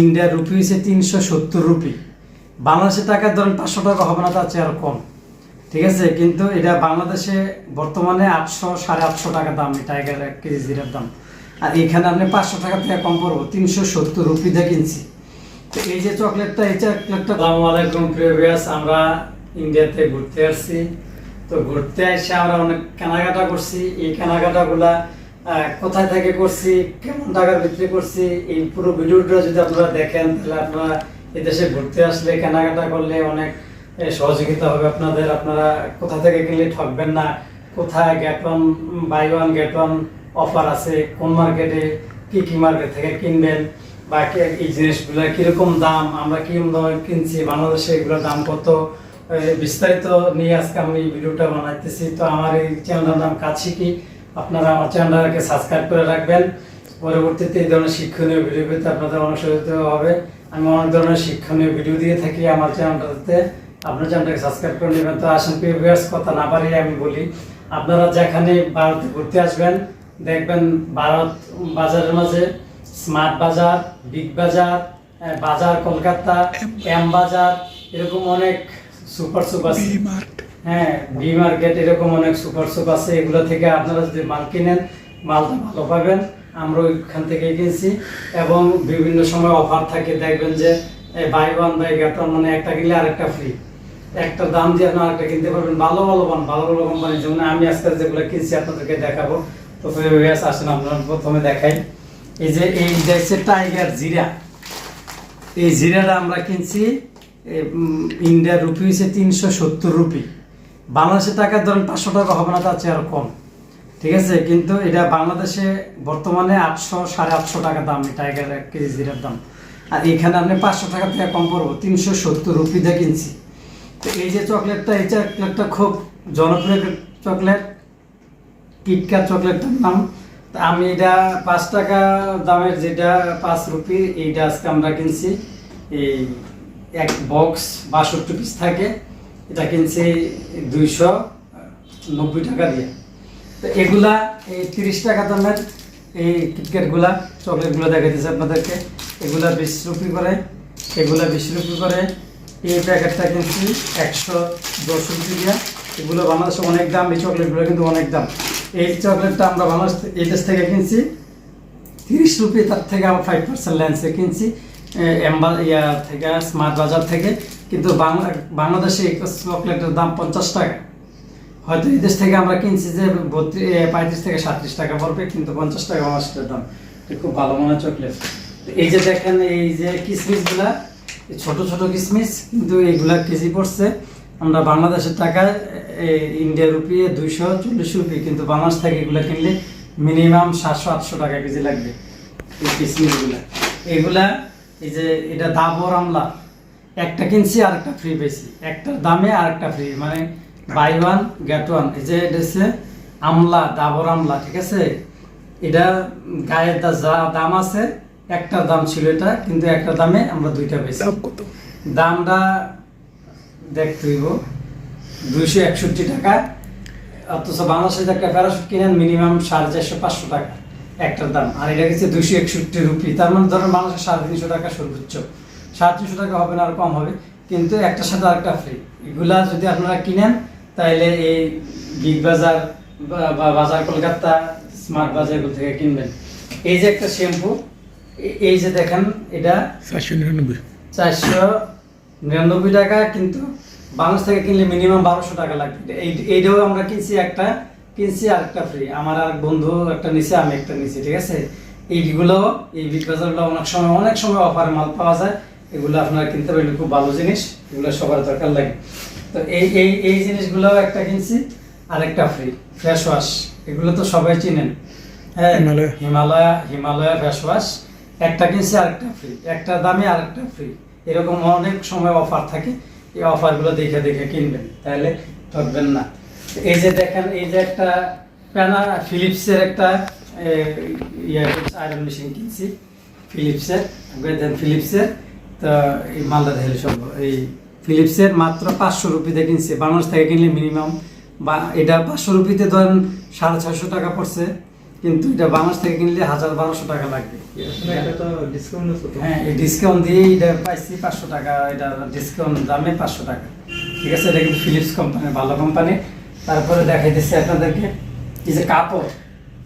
ইন্ডিয়ার রুপি হয়েছে তিনশো সত্তর রুপি। বাংলাদেশের টাকা ধরেন পাঁচশো টাকা হবে না, তার চেয়ে আরও কম। ঠিক আছে? কিন্তু এটা বাংলাদেশে বর্তমানে আটশো সাড়ে আটশো টাকা দাম টাইগার এক কেজি জিরার দাম। আর এখানে আপনি পাঁচশো টাকা থেকে কম পড়ব, তিনশো সত্তর রুপি দিয়ে কিনছি। তো এই যে চকলেটটা, এই চকলেটটা আসসালামু আলাইকুম, প্রিয় ভিউয়ার্স। আমরা ইন্ডিয়াতে ঘুরতে আসছি। তো ঘুরতে এসে আমরা অনেক কেনাকাটা করছি। এই কেনাকাটাগুলা কোথায় থেকে করছি, কেমন টাকার ভিতরে করছি, এই পুরো ভিডিওটা যদি আপনারা দেখেন, তাহলে আপনারা এদেশে ঘুরতে আসলে, কেনাকাটা করলে অনেক সহযোগিতা হবে আপনাদের। আপনারা কোথা থেকে কিনলে ঠকবেন না, কোথায় get one buy one get one offer আছে, কোন মার্কেটে কি কি মার্কেট থেকে কিনবেন, বা এই জিনিসগুলো কীরকম দাম, আমরা কীরকম দামে কিনছি, বাংলাদেশে এগুলোর দাম কত বিস্তারিত নিয়ে আজকে আমি ভিডিওটা বানাইতেছি। তো আমার এই চ্যানেলটার নাম কাছে কি আপনারা আমার চ্যানেলটাকে সাবস্ক্রাইব করে রাখবেন। পরবর্তীতে এই ধরনের শিক্ষণীয় ভিডিও পেতে আপনাদের অনুসরিত হবে। আমি অনেক ধরনের শিক্ষণীয় ভিডিও দিয়ে থাকি আমার চ্যানেলটাতে। আপনার চ্যানেলটাকে সাবস্ক্রাইব করে নেবেন। তো আসেন প্রিয় ভিউয়ার্স কথা না বাড়িয়ে আমি বলি। আপনারা যেখানে ভারতে ঘুরতে আসবেন, দেখবেন ভারত বাজারের মাঝে স্মার্ট বাজার বিগ বাজার বাজার কলকাতা এম বাজার, এরকম অনেক সুপার সুপার হ্যাঁ বি মার্কেট এরকম অনেক সুপার শপ আছে, এগুলো থেকে আপনারা যদি মাল কিনেন, মালটা ভালো পাবেন। আমরা ওইখান থেকে কিনছি এবং বিভিন্ন সময় অফার থাকে, দেখবেন যে বাই ওয়ান বাই গেট মানে একটা কিনলে আরেকটা ফ্রি একটা দাম দিয়ে আপনি আরেকটা কিনতে পারবেন, ভালো ভালো পান ভালো ভালো কোম্পানি যেমন আমি আজকে যেগুলো কিনছি, আপনাদেরকে দেখাবো। তো ভিউয়ার্স আসেন আপনারা প্রথমে দেখাই। এই যে, এই দেখছে টাইগার জিরা এই জিরাটা আমরা কিনছি ইন্ডিয়ার রুপি হয়েছে তিনশো সত্তর রুপি বাংলাদেশের টাকা ধরেন পাঁচশো টাকা হবে না, তার চেয়ে আরও কম। ঠিক আছে? কিন্তু এটা বাংলাদেশে বর্তমানে আটশো, সাড়ে আটশো টাকা দাম টাইগার এক কেজি জিরার দাম। আর এখানে আপনি পাঁচশো টাকা থেকে কম পড়ব, তিনশো সত্তর রুপি দিয়ে কিনছি। তো এই যে চকলেটটা, এই চকলেটটা খুব জনপ্রিয় চকলেট কিটক্যাট চকলেটটার নাম। তা আমি এটা পাঁচ টাকা দামের যেটা পাঁচ রুপি, এইটা আজকে আমরা কিনছি। এই এক বক্স বাষট্টি পিস থাকে। এটা কিনছি দুইশো নব্বই টাকা দিয়ে। তো এগুলা, এই তিরিশ টাকা দামের এই কিটক্যাটগুলা চকলেটগুলো দেখাইতেছে আপনাদেরকে। এগুলা বিশ রুপি করে, এগুলা বিশ রুপি করে। এই প্যাকেটটা কিনছি একশো দশ রুপি দিয়ে। এগুলো বাংলাদেশে অনেক দাম, এই চকলেটগুলো কিন্তু অনেক দাম। এই চকলেটটা আমরা বাংলাদেশ এই দেশ থেকে কিনছি, তিরিশ রুপি, তার থেকে আমরা ফাইভ পার্সেন্ট ল্যান্সে কিনছি এম্বা, ইয়া থেকে, স্মার্ট বাজার থেকে। কিন্তু বাংলা বাংলাদেশে চকলেটের দাম পঞ্চাশ টাকা। হয়তো এই দেশ থেকে আমরা কিনছি যে বত্রিশ পঁয়ত্রিশ থেকে সাতত্রিশ টাকা পড়বে, কিন্তু পঞ্চাশ টাকা মাসটার দাম। খুব ভালো মনে চকলেট এই যে দেখেন, এই যে কিসমিসগুলা, এই ছোট ছোট কিসমিস, কিন্তু এইগুলা কেজি পড়ছে। আমরা বাংলাদেশের টাকা ইন্ডিয়া রুপি দুইশো চল্লিশ রুপি, কিন্তু বাংলাদেশ থেকে এগুলা কিনলে মিনিমাম সাতশো, আটশো টাকা কেজি লাগবে এই কিসমিসগুলা। এগুলা, এই যে এটা দাবর আমলা একটা কিনছি আর একটা ফ্রি পেয়েছি একটার দামে আর একটা ফ্রি মানে বাই ওয়ান গেট ওয়ান এই যে এটা হচ্ছে আমলা ডাবর আমলা ঠিক আছে? এটা গায়ের যা দাম আছে একটার দাম ছিল এটা কিন্তু একটা দামে আমরা দুইটা পেয়েছি কত? দামটা দেখতে হইব। দুইশো একষট্টি টাকা। অথচ বাংলাদেশে একটা প্যারাশুট কিনেন মিনিমাম সাড়ে চারশো পাঁচশো টাকা একটার দাম। আর এটা গেছে দুইশো একষট্টি রুপি। তার মানে ধরেন বাংলাদেশে সাড়ে তিনশো টাকা সর্বোচ্চ। সাড়ে তিনশো টাকা হবে না আর কম হবে। কিন্তু একটার সাথে আরেকটা ফ্রি এগুলা যদি আপনারা কিনেন তাহলে এই বিগ বাজার বা- বা বাজার কলকাতা স্মার্ট বাজার এগুলো থেকে কিনবেন। এই যে একটা শ্যাম্পু এই যে দেখেন এটা চারশো নিরানব্বই। চারশো নিরানব্বই টাকা কিন্তু বাংলাদেশ থেকে কিনলে মিনিমাম বারোশো টাকা লাগবে। এই- এইটাও আমরা কিনছি একটা কিনছি আর একটা ফ্রি আমার আর বন্ধু একটা নিছে আমি একটা নিছি ঠিক আছে? এইগুলো এই বিগ বাজারগুলো অনেক সময় অনেক সময় অফার মাল পাওয়া যায়। এগুলো আপনারা কিনতে পারলে খুব ভালো জিনিস। এগুলো সবার দরকার লাগে। তো এই এই এই জিনিসগুলো একটা কিনছি আর একটা ফ্রি ফ্রেশ ওয়াশ এগুলো তো সবাই চিনেন। হ্যাঁ হিমালয়। হিমালয়া ফেস ওয়াশ একটা কিনছি আরেকটা ফ্রি একটা দামে আরেকটা ফ্রি এরকম অনেক সময় অফার থাকে। এই অফারগুলো দেখে দেখে কিনবেন। তাহলে ঠকবেন না। এই যে দেখেন এই যে একটা প্যানা ফিলিপসের একটা ইয়ে আয়রন মেশিন কিনছি। ফিলিপসের ফিলিপসের তো এই মালদা থেকে সব। এই ফিলিপসের মাত্র পাঁচশো রুপিতে কিনছে। বাংলাদেশ থেকে কিনলে মিনিমাম বা এটা পাঁচশো রুপিতে ধরেন সাড়ে ছয়শো টাকা পড়ছে কিন্তু এটা বাংলাদেশ থেকে কিনলে হাজার বারোশো টাকা লাগবে। হ্যাঁ এই ডিসকাউন্ট দিয়ে এটা পাইছি পাঁচশো টাকা এটা ডিসকাউন্ট দামে পাঁচশো টাকা। ঠিক আছে এটা কিন্তু ফিলিপস কোম্পানি ভালো কোম্পানি তারপরে দেখাই দিচ্ছি আপনাদেরকে এই যে কাপড়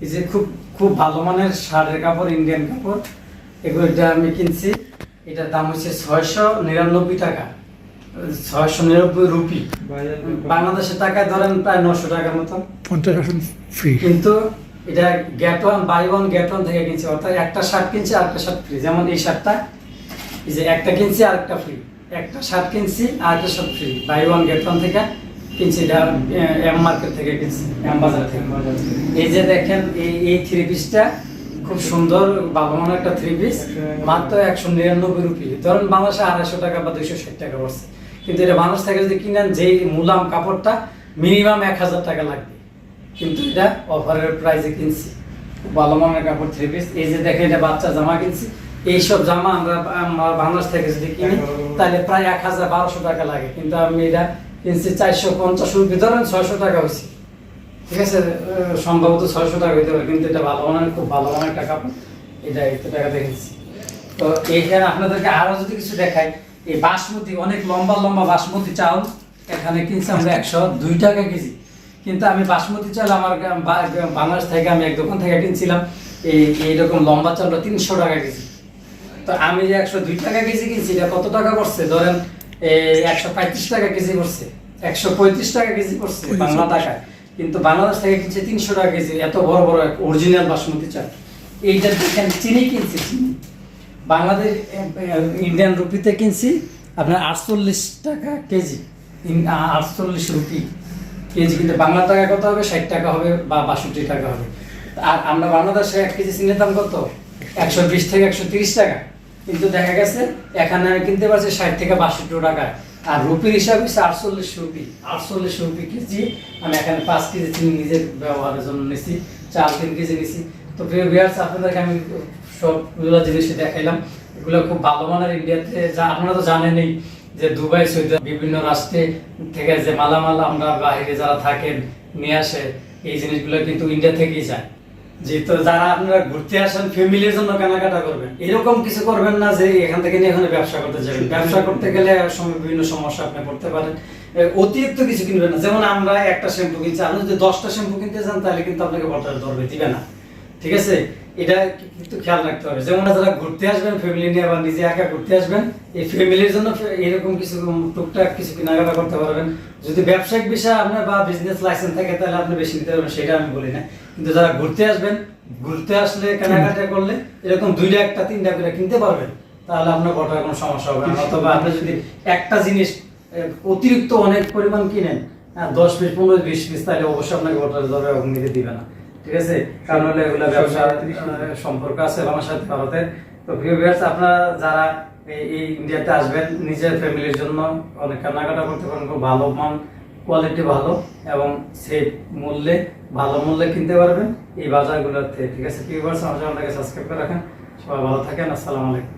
এই যে খুব খুব ভালো মানের শার্টের কাপড় ইন্ডিয়ান কাপড় এগুলো আমি কিনছি। এটার দাম হচ্ছে ছয়শো নিরানব্বই টাকা ছয়শো নিরানব্বই রুপি। বাংলাদেশের টাকায় ধরেন প্রায় নশো টাকার মতো পঞ্চাশ ফ্রি কিন্তু এটা get one buy one get one থেকে কিনছি অর্থাৎ একটা শার্ট কিনছি আর একটা শার্ট ফ্রি যেমন এই শার্টটা এই যে একটা কিনছি আর একটা ফ্রি একটা শার্ট কিনছি আর একটা shirt free buy one get one থেকে কিনছি এটা এম মার্কেট থেকে কিনছি এম বাজার থেকে। এই যে দেখেন এই এই থ্রি পিসটা খুব সুন্দর মানের একটা থ্রি পিস মাত্র একশো নিরানব্বই রুপি। ধরেন বাংলাদেশে আড়াইশো টাকা বা দুইশো ষাট টাকা পড়ছে। কিন্তু এটা বাংলাদেশ থেকে যদি কিনেন, যেই মুলাম কাপড়টা মিনিমাম এক হাজার টাকা লাগবে। কিন্তু এটা অফারের প্রাইসে কিনছি। ভালো মানের কাপড় থ্রি পিস এই যে দেখেন এটা বাচ্চা জামা কিনছি। এইসব জামা আমরা আমরা বাংলাদেশ থেকে যদি কিনি, তাহলে প্রায় এক হাজার বারোশো টাকা লাগে। কিন্তু আমি এটা কিনছি চারশো পঞ্চাশ রুপি, ধরেন ছয়শো টাকা হয়েছে। ঠিক আছে সম্ভবত ছয়শো টাকা হইতে পারে কিন্তু এটা ভালো মানের খুব ভালো মানের কাপড় এটা এত টাকা দেখেছি তো এইখানে আপনাদেরকে আরও যদি কিছু দেখাই এই বাসমতি অনেক লম্বা লম্বা বাসমতি চাউল এখানে কিনছি আমরা একশো দুই টাকা কেজি। কিন্তু আমি বাসমতি চাল আমার বাংলাদেশ থেকে আমি এক দোকান থেকে কিনছিলাম এই এইরকম লম্বা চালটা তিনশো টাকা কেজি। তো আমি যে একশো দুই টাকা কেজি কিনছি এটা কত টাকা করছে ধরেন একশো পঁয়ত্রিশ টাকা কেজি করছে একশো পঁয়ত্রিশ টাকা কেজি করছে বাংলা টাকায়। কিন্তু বাংলাদেশ থেকে কিনছে তিনশো টাকা কেজি, এত বড় বড় অরিজিনাল বাসমতি চাল। এইটা দেখেন চিনি কিনছি, চিনি। বাংলাদেশ ইন্ডিয়ান রুপিতে কিনছি আপনার আটচল্লিশ টাকা কেজি। আটচল্লিশ রুপি কেজি, কিন্তু বাংলা টাকা কত হবে? ষাট টাকা হবে বা বাষট্টি টাকা হবে। আর আমরা বাংলাদেশে এক কেজি চিনের দাম কত? একশো বিশ থেকে একশো তিরিশ টাকা। কিন্তু দেখা গেছে এখানে আমি কিনতে পারছি ষাট থেকে বাষট্টি টাকায় আর রুপির হিসাবে আটচল্লিশ রুপি। আটচল্লিশ রুপি কেজি। আমি এখানে পাঁচ কেজি চিনি নিজের ব্যবহারের জন্য নিছি, চার, তিন কেজি নিছি। তো বিয়ার্স আপনাদেরকে আমি সবগুলো জিনিসই দেখাইলাম। এগুলো খুব ভালো মানের ইন্ডিয়াতে যা আপনারা তো জানেনই যে দুবাই সৌদি বিভিন্ন রাষ্ট্রে থেকে যে মালামাল আমরা বাইরে যারা থাকেন, নিয়ে আসে, এই জিনিসগুলো কিন্তু ইন্ডিয়া থেকেই যায়। যেহেতু যারা আপনারা ঘুরতে আসেন ফ্যামিলির জন্য কেনাকাটা করবেন এরকম কিছু করবেন না যে এখান থেকে নিয়ে এখানে ব্যবসা করতে যাবেন। ব্যবসা করতে গেলে সময় বিভিন্ন সমস্যা আপনি পড়তে পারেন। অতিরিক্ত কিছু কিনবেন না। যেমন আমরা একটা শ্যাম্পু কিনছি আপনি যদি দশটা শ্যাম্পু কিনতে চান তাহলে কিন্তু আপনাকে বটার ধরবে দিবে না। ঠিক আছে? এটা কিন্তু খেয়াল রাখতে হবে। যেমন যারা ঘুরতে আসবেন ফ্যামিলি নিয়ে বা নিজে একা ঘুরতে আসবেন এই ফ্যামিলির জন্য এরকম কিছু টুকটাক কিছু কেনাকাটা করতে পারবেন। যদি ব্যবসায়িক বিষয় আপনার বা বিজনেস লাইসেন্স থাকে তাহলে আপনি বেশি নিতে পারবেন সেটা আমি বলি না। কিন্তু যারা ঘুরতে আসবেন ঘুরতে আসলে কেনাকাটা করলে এরকম দুইটা একটা তিনটা করে কিনতে পারবেন। তাহলে আপনার বটার কোনো সমস্যা হবে না। অথবা আপনি যদি একটা জিনিস অতিরিক্ত অনেক পরিমাণ কিনেন দশ পিস পনেরো বিশ পিস তাহলে অবশ্যই আপনাকে বটার ধরে এবং নিতে দিবে না। ঠিক আছে? কারণ হলে এগুলো ব্যবসা আহ, সম্পর্ক আছে আমার সাথে ভারতের। তো প্রিয় ভিউয়ার্স আপনারা যারা এই ইন্ডিয়াতে আসবেন নিজের ফ্যামিলির জন্য অনেক কেনাকাটা করতে পারেন খুব ভালো মান। কোয়ালিটি ভালো এবং সেই মূল্যে, ভালো মূল্যে কিনতে পারবেন। এই বাজারগুলোতে, ঠিক আছে? প্রিয় আমার চ্যানেলটাকে সাবস্ক্রাইব করে রাখেন। সবাই ভালো থাকেন। আসসালামু আলাইকুম।